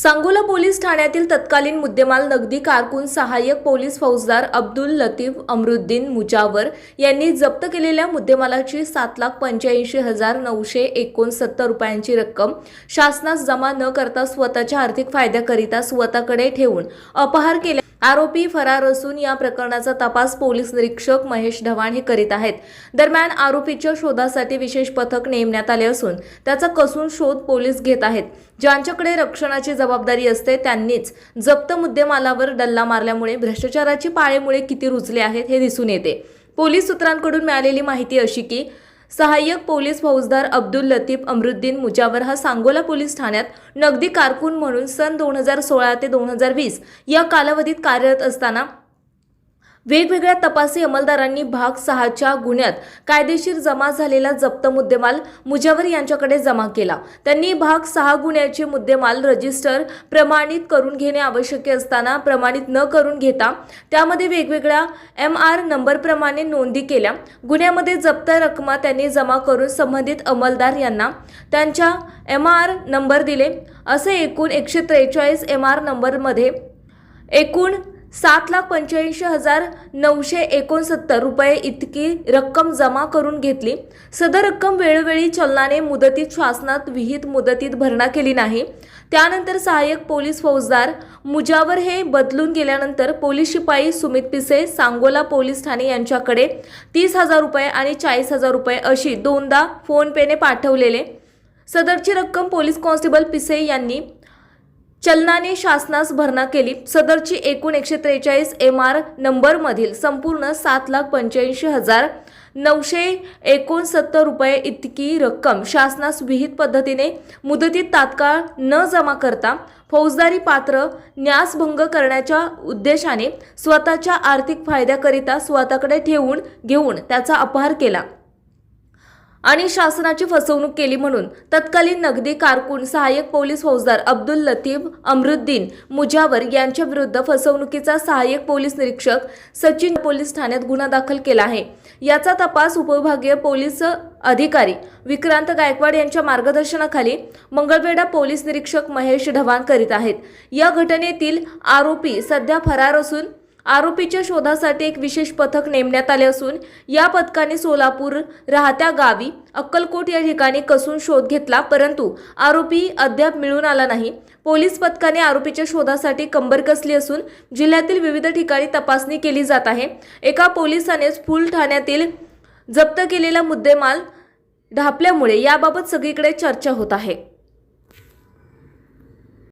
Sangola police ठाण्यातील तत्कालीन मुद्देमाल नगदी कारकून सहाय्यक पोलीस फौजदार अब्दुल लतीफ अमरुद्दीन मुजावर यांनी जप्त केलेल्या मुद्देमालाची सात लाख पंच्याऐंशी हजार नऊशे एकोणसत्तर रुपयांची रक्कम शासनास जमा न करता स्वतःच्या आर्थिक फायद्याकरिता स्वतःकडे ठेवून अपहार केल्या आरोपी फरार असून या प्रकरणाचा तपास पोलीस निरीक्षक महेश ढवाण हे करीत आहेत. दरम्यान आरोपीच्या शोधासाठी विशेष पथक नेमण्यात आले असून त्याचा कसून शोध पोलीस घेत आहेत. ज्यांच्याकडे रक्षणाची जबाबदारी असते त्यांनीच जप्त मुद्देमालावर डल्ला मारल्यामुळे भ्रष्टाचाराची पाळेमुळे किती रुजले आहेत हे दिसून येते. पोलीस सूत्रांकडून मिळालेली माहिती अशी की सहाय्यक पोलीस फौजदार अब्दुल लतीफ अमरुद्दीन मुजावर हा सांगोला पोलीस ठाण्यात नगदी कारकून म्हणून सन दोन हजार सोळा ते दोन हजार वीस या कालावधीत कार्यरत असताना वेगवेगळ्या तपासी अंमलदारांनी भाग सहाच्या गुन्ह्यात कायदेशीर जमा झालेला जप्त मुद्देमाल मुजावर यांच्याकडे जमा केला. त्यांनी भाग सहा गुन्ह्याचे मुद्देमाल रजिस्टर प्रमाणित करून घेणे आवश्यक असताना प्रमाणित न करून घेता त्यामध्ये वेगवेगळ्या एम आर नंबरप्रमाणे नोंदी केल्या. गुन्ह्यामध्ये जप्त रकमा त्यांनी जमा करून संबंधित अंमलदार यांना त्यांच्या एम आर नंबर दिले. असे एकूण एकशे त्रेचाळीस एम आर नंबरमध्ये एकूण सात लाख पंच्याऐंशी हजार नऊशे एकोणसत्तर रुपये इतकी रक्कम जमा करून घेतली. सदर रक्कम वेळोवेळी चलनाने मुदतीत शासनात विहित मुदतीत भरणा केली नाही. त्यानंतर सहाय्यक पोलीस फौजदार मुजावर हे बदलून गेल्यानंतर पोलीस शिपाई सुमित पिसे सांगोला पोलीस ठाणे यांच्याकडे तीस हजार रुपये आणि चाळीस हजार रुपये अशी दोनदा फोनपेने पाठवलेले. सदरची रक्कम पोलीस कॉन्स्टेबल पिसे यांनी चलनाने शासनास भरणा केली. सदरची एकूण एकशे त्रेचाळीस एम आर नंबरमधील संपूर्ण सात लाख पंच्याऐंशी हजार नऊशे एकोणसत्तर रुपये इतकी रक्कम शासनास विहित पद्धतीने मुदतीत तात्काळ न जमा करता फौजदारी पात्र न्यासभंग करण्याच्या उद्देशाने स्वतःच्या आर्थिक फायद्याकरिता स्वतःकडे ठेवून घेऊन त्याचा अपहार केला. आणि शासनाची फसवणूक केली म्हणून तत्कालीन नगदी कारकून सहाय्यक पोलीस फौजदार अब्दुल लतीफ अमरुद्दीन मुजावर यांच्या विरुद्ध फसवणुकीचा सहाय्यक पोलीस निरीक्षक सचिन पोलीस ठाण्यात गुन्हा दाखल केला आहे. याचा तपास उपविभागीय पोलीस अधिकारी विक्रांत गायकवाड यांच्या मार्गदर्शनाखाली मंगळवेढा पोलीस निरीक्षक महेश ढवाण करीत आहेत. या घटनेतील आरोपी सध्या फरार असून आरोपीच्या शोधासाठी एक विशेष पथक नेमण्यात आले असून या पथकाने सोलापूर राहत्या गावी अक्कलकोट या ठिकाणी कसून शोध घेतला परंतु आरोपी अद्याप मिळून आला नाही. पोलीस पथकाने आरोपीच्या शोधासाठी कंबर कसली असून जिल्ह्यातील विविध ठिकाणी तपासणी केली जात आहे. एका पोलिसानेच फुल ठाण्यातील जप्त केलेला मुद्देमाल ढापल्यामुळे याबाबत सगळीकडे चर्चा होत आहे.